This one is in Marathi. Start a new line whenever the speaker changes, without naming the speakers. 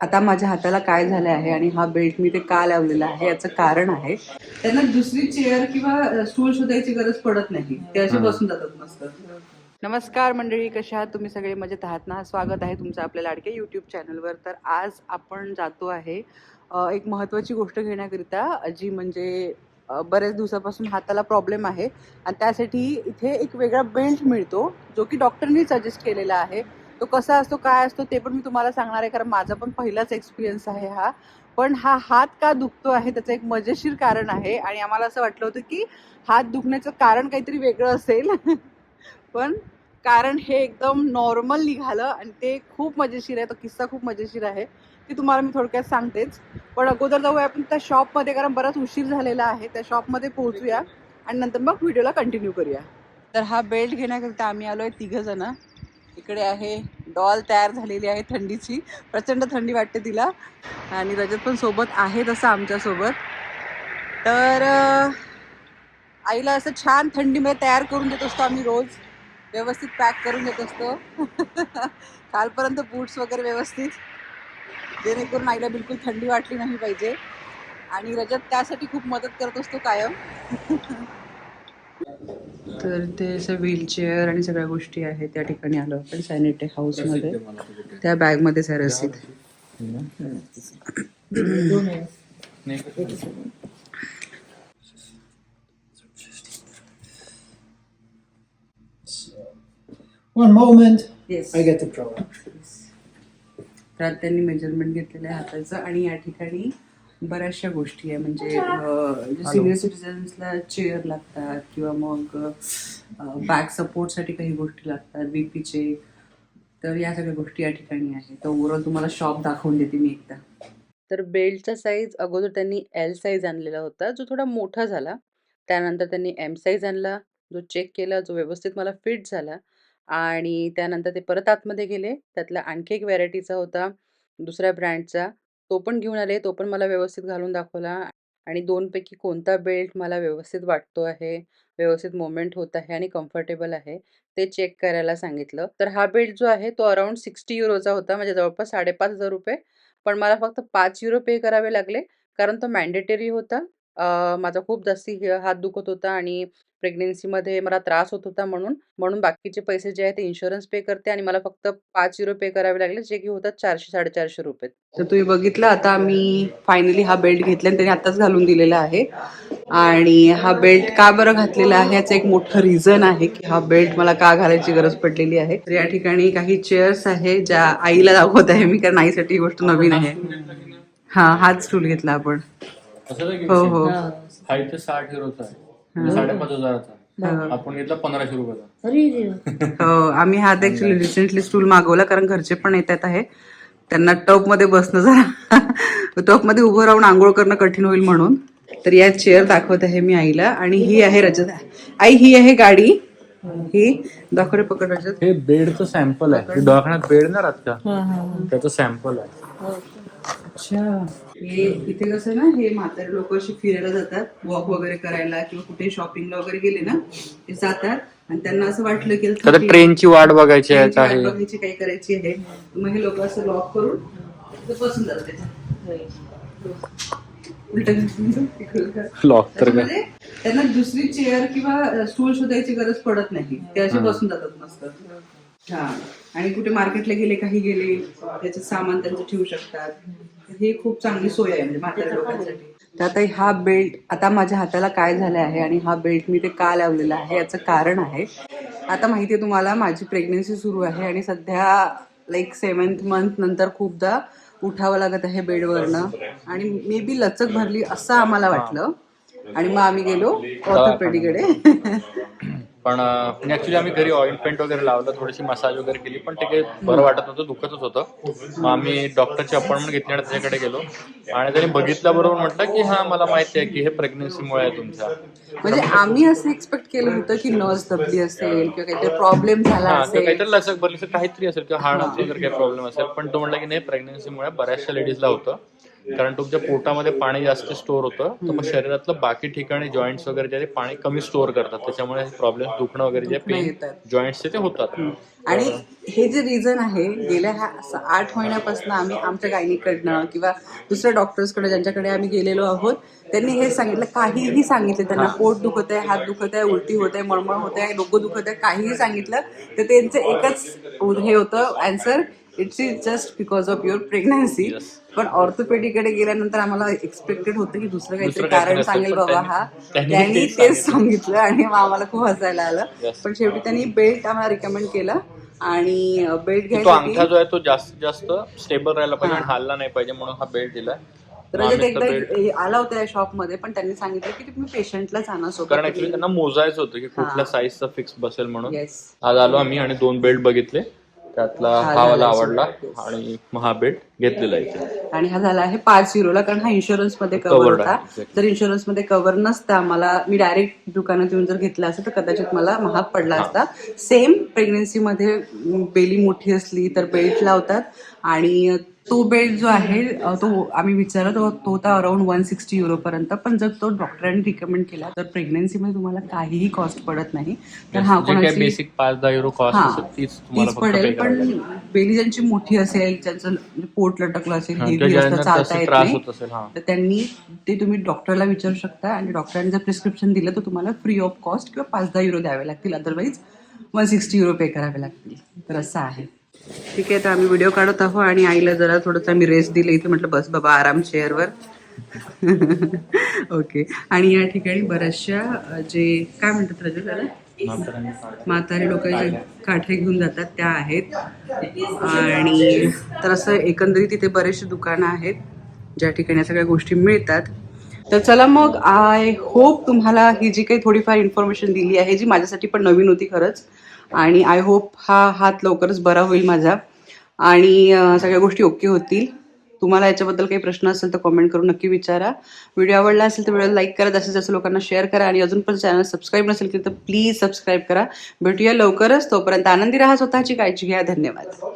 आता माझ्या हाताला काय झालं आहे आणि हा बेल्ट मी ते का लावलेला आहे याचं कारण आहे. त्यांना दुसरी चेअर किंवा स्टूल शोधायची गरज पडत नाही. ते असे बसून जातात मस्त. नमस्कार मंडळी कशा आहात? तुम्ही सगळे मजेत आहात ना? स्वागत आहे तुमचं आपल्या लाडक्या यूट्यूब चॅनलवर तर आज आपण जातो आहे एक महत्त्वाची गोष्ट घेण्याकरिता जी म्हणजे बऱ्याच दिवसापासून हाताला प्रॉब्लेम आहे. आणि त्यासाठी इथे एक वेगळा बेल्ट मिळतो जो की डॉक्टरनी सजेस्ट केलेला आहे. तो कसा असतो काय असतो ते पण मी तुम्हाला सांगणार आहे कारण माझा पण पहिलाच एक्सपिरियन्स आहे हा. पण हा हात का दुखतो आहे त्याचं एक मजेशीर कारण आहे. आणि आम्हाला असं वाटलं होतं की हात दुखण्याचं कारण काहीतरी वेगळं असेल. पण कारण हे एकदम नॉर्मल निघालं आणि ते खूप मजेशीर आहे. तो किस्सा खूप मजेशीर आहे. ते तुम्हाला मी थोडक्यात सांगतेच. पण अगोदर जाऊया आपण त्या शॉपमध्ये कारण बराच उशीर झालेला आहे. त्या शॉपमध्ये पोहोचूया. आणि नंतर मग व्हिडिओला कंटिन्यू करूया. तर हा बेल्ट घेण्याकरिता आम्ही आलो आहे तिघंजणं इकडे आहे. डॉल तयार झालेली आहे थंडीची. प्रचंड थंडी वाटते तिला. आणि रजत पण सोबत आहे तसं आमच्यासोबत. तर आईला असं छान थंडीमध्ये तयार करून देत असतो आम्ही रोज. व्यवस्थित पॅक करून देत असतो. कालपर्यंत बूट्स वगैरे व्यवस्थित. जेणेकरून आईला बिलकुल थंडी वाटली नाही पाहिजे. आणि रजत त्यासाठी खूप मदत करत असतो कायम. तर ते असं व्हीलचेअर आणि सगळ्या गोष्टी आहेत त्या ठिकाणी आलो आपण सॅनिटे हाऊसमध्ये त्या बॅगमध्येच आहे रसीद
One moment.
Yes
I get the
आता त्यांनी मेजरमेंट घेतलेलं आहे हाताचं आणि या ठिकाणी बऱ्याचशा गोष्टी आहे. म्हणजे सिनियर सिटीजन्सला चेअर लागतात किंवा मग बॅक सपोर्टसाठी काही गोष्टी लागतात बीपीचे तर या सगळ्या गोष्टी या ठिकाणी आहेत. तर ओव्हरऑल तुम्हाला शॉप दाखवून देते मी एकदा. तर बेल्टचा साईज अगोदर त्यांनी एल साईज आणलेला होता जो थोडा मोठा झाला. त्यानंतर त्यांनी एम साईज आणला जो चेक केला जो व्यवस्थित मला फिट झाला. आणि त्यानंतर ते परत आतमध्ये गेले. त्यातला आणखी एक व्हॅरायटीचा होता दुसऱ्या ब्रँडचा तो पण घेऊन आले तो पण मला व्यवस्थित घालून दाखवला आणि दोनपैकी कोणता बेल्ट मला व्यवस्थित वाटतो आहे व्यवस्थित मोमेंट होत आहे आणि कम्फर्टेबल आहे ते चेक करायला सांगितलं. तर हा बेल्ट जो आहे तो अराउंड सिक्स्टी युरोचा होता म्हणजे जवळपास साडेपाच हजार रुपये पण मला फक्त पाच युरो पे करावे लागले कारण तो मॅन्डेटरी होता माझा खूप जास्ती हे- हात दुखत होता आणि प्रेग्नेन्सीमध्ये मला त्रास होत होता म्हणून म्हणून बाकीचे पैसे जे आहेत ते इन्शुरन्स पे करते आणि मला फक्त पाच युरो पे करावे लागले जे की होतात चारशे साडेचारशे रुपये तर तुम्ही बघितलं आता मी फायनली हा बेल्ट घेतला आणि त्याने आताच घालून दिलेला आहे. आणि हा बेल्ट का बरं घातलेला आहे याचं एक मोठं रिझन आहे की हा बेल्ट मला का घालायची गरज पडलेली आहे. तर या ठिकाणी काही चेअर्स आहे ज्या आईला दाखवत आहे मी कारण आईसाठी ही गोष्ट नवीन आहे. हा हाच स्टूल घेतला आपण.
असं नाही की
हो हो.
हा इथे साठ आहे. म्हणजे साडेपाच हजाराचा. आपण घेतला पंधराशे रुपयाचा.
हो आम्ही हा ऍक्च्युली रिसेंटली स्टूल मागवला कारण घरचे पण येतात आहे. त्यांना टपमध्ये बसणं जरा टपमध्ये उभं राहून आंघोळ करणं कठीण होईल म्हणून. तर या चेअर दाखवत आहे मी आईला आणि ही आहे रजत. आई ही आहे गाडी. ही. दाखवले पकड रजत.
हे बेडचं सॅम्पल आहे. हे दवाखान्यात बेड ना राहत का त्याचं सॅम्पल आहे.
अच्छा. हे इथे कसं ना हे म्हातारे लोक असे फिरायला जातात वॉक वगैरे करायला किंवा कुठे शॉपिंगला वगैरे गेले ना ते जातात आणि त्यांना असं वाटलं की
आता. ट्रेनची वाट बघायची आहे
वाट बघायची काही करायची आहे. मग हे लोक असं लॉक करून बसून जातात.
लॉक तर काय?
त्यांना दुसरी चेअर किंवा स्टूल शोधायची गरज पडत नाही. ते असे बसून जातात मस्त. हा आणि कुठे मार्केटला गेले काही गेले त्याचं सामान त्यांचं ठेवू शकतात. हे खूप चांगली सोय आहे म्हणजे म्हाताऱ्या लोकांसाठी. तर आता हा बेल्ट आता माझ्या हाताला काय झालं आहे आणि हा बेल्ट मी ते का लावलेला आहे याचं कारण आहे. आता माहिती आहे तुम्हाला माझी प्रेग्नेन्सी सुरू आहे आणि सध्या लाईक सेवन्थ मंथ नंतर खूपदा उठावं लागत आहे बेडवरनं. आणि मे बी लचक भरली असं आम्हाला वाटलं. आणि मग आम्ही गेलो ऑर्थोपेडीकडे
पण ऍक्च्युली आम्ही घरी ऑइल पेंट वगैरे लावलं थोडीशी मसाज वगैरे केली पण ते काही बरं वाटत नव्हतं दुखतच होतं. मग आम्ही डॉक्टरची अपॉइंटमेंट घेतली आणि त्याच्याकडे गेलो. आणि त्याने बघितल्याबरोबर म्हटलं की हा मला माहिती आहे की हे प्रेग्नेन्सीमुळे आहे तुमच्या.
म्हणजे आम्ही असं एक्सपेक्ट केलं होतं की नस दबली असेल किंवा काहीतरी प्रॉब्लेम झाला
हा
असेल.
काहीतरी भरली असेल काहीतरी असेल किंवा हार्ट वगैरे काही प्रॉब्लेम असेल पण तो म्हटलं की नाही प्रेग्नेन्सीमुळे बऱ्याचशा लेडीजला होतं. कारण तुमच्या पोटामध्ये पाणी जास्त स्टोअर होतं तर मग शरीरातलं बाकी ठिकाणी जॉईंट्स वगैरे जे पाणी कमी स्टोअर करतात. त्याच्यामुळे प्रॉब्लेम दुखणं वगैरे जे पेन
येतात.
जॉईंट्सचे ते होतात.
आणि हे जे रिझन आहे गेल्या ह्या आठ महिन्यापासून आम्ही आमच्या गायनीकडनं किंवा दुसऱ्या डॉक्टर्सकडे ज्यांच्याकडे आम्ही गेलेलो आहोत त्यांनी हे सांगितलं काहीही सांगितलं त्यांना पोट दुखत आहे हात दुखत आहे उलटी होत आहे मळमळ होत आहे डोकं दुखत आहे काहीही सांगितलं तर त्यांचं एकच हे होतं answer it's is just because of your pregnancy. पण ऑर्थोपेडिकडे गेल्यानंतर आम्हाला एक्सपेक्टेड होतं की दुसरं काहीतरी कारण सांगेल बाबा हा.
त्यांनी तेच
सांगितलं. आणि आम्हाला खूप हसायला आलं. पण शेवटी त्यांनी बेल्ट आम्हाला रिकमेंड केला आणि बेल्ट
अंगठा जो आहे तो जास्तीत जास्त स्टेबल राहायला पाहिजे आणि हालला नाही पाहिजे म्हणून हा बेल्ट दिलाय.
रजत एकदा
belt-
ए- आला होता या शॉपमध्ये पण त्यांनी सांगितलं की तुम्ही पेशंटलाच आणा सोबत.
कारण ऍक्च्युली त्यांना मोजायचं होतं की कुठल्या साईजचा फिक्स बसेल म्हणून. आज आलो आम्ही आणि दोन बेल्ट बघितले. त्यातला
हा
हा वाला
झाला
आवडला. आणि मग हा बेल्ट घेतलेला इथे.
आणि हा झाला आहे पाच युरोला कारण हा इन्शुरन्समध्ये कव्हर
Covered
होता.
आहे, exactly.
जर इन्शुरन्समध्ये कव्हर नसता आम्हाला मी डायरेक्ट दुकानात येऊन जर घेतला असतं तर कदाचित मला महाग पडला असता. सेम प्रेग्नन्सी मध्ये बेली मोठी असली तर बेल्ट लावतात. आणि तो बेल्ट जो आहे तो आम्ही विचारत तो तो होता अराउंड वन सिक्स्टी युरो पर्यंत. पण जर तो डॉक्टरांनी रिकमेंड केला तर प्रेग्नन्सी मध्ये तुम्हाला काहीही कॉस्ट पडत नाही. तर हा
बेसिक पाच दहा युरो कॉस्ट तीच
पडेल. पण. बेली ज्यांची मोठी असेल ज्यांचं म्हणजे पोट लटकलं असेल हेवी असतं चालता येत नाही. तर त्यांनी ते तुम्ही डॉक्टरला विचारू शकता आणि डॉक्टरांनी जर प्रिस्क्रिप्शन दिलं तर तुम्हाला फ्री ऑफ कॉस्ट किंवा पाच दहा युरो द्यावे लागतील. Otherwise one sixty euro pay करावे लागतील. तर असं आहे. ठीक आहे तर आम्ही व्हिडिओ काढत आहोत आणि आईला जरा थोडंसं आम्ही रेस्ट दिले. इथे म्हटलं बस बाबा आराम चेअरवर ओके आणि या ठिकाणी बऱ्याचशा जे काय म्हणतात रजत त्याला? म्हातारे लोक जे काठे घेऊन जातात त्या आहेत. आणि तर असं एकंदरीत तिथे बरेचसे दुकानं आहेत ज्या ठिकाणी या सगळ्या गोष्टी मिळतात. तर चला मग आय होप तुम्हाला ही जी काही थोडीफार इन्फॉर्मेशन दिली आहे जी माझ्यासाठी पण नवीन होती खरंच आणि आय होप हा हात लवकरच बरा होईल माझा. आणि सगळ्या गोष्टी ओके होतील. तुम्हाला याच्याबद्दल काही प्रश्न असेल तर कमेंट करून नक्की विचारा. व्हिडिओ आवडला असेल तर व्हिडिओ लाईक करा. जास्तीत जास्त लोकांना शेअर करा आणि अजून पण चॅनल सबस्क्राईब नसेल तर प्लीज सबस्क्राईब करा. भेटूया लवकरच. तोपर्यंत आनंदी राहा स्वतःची काळजी घ्या. धन्यवाद.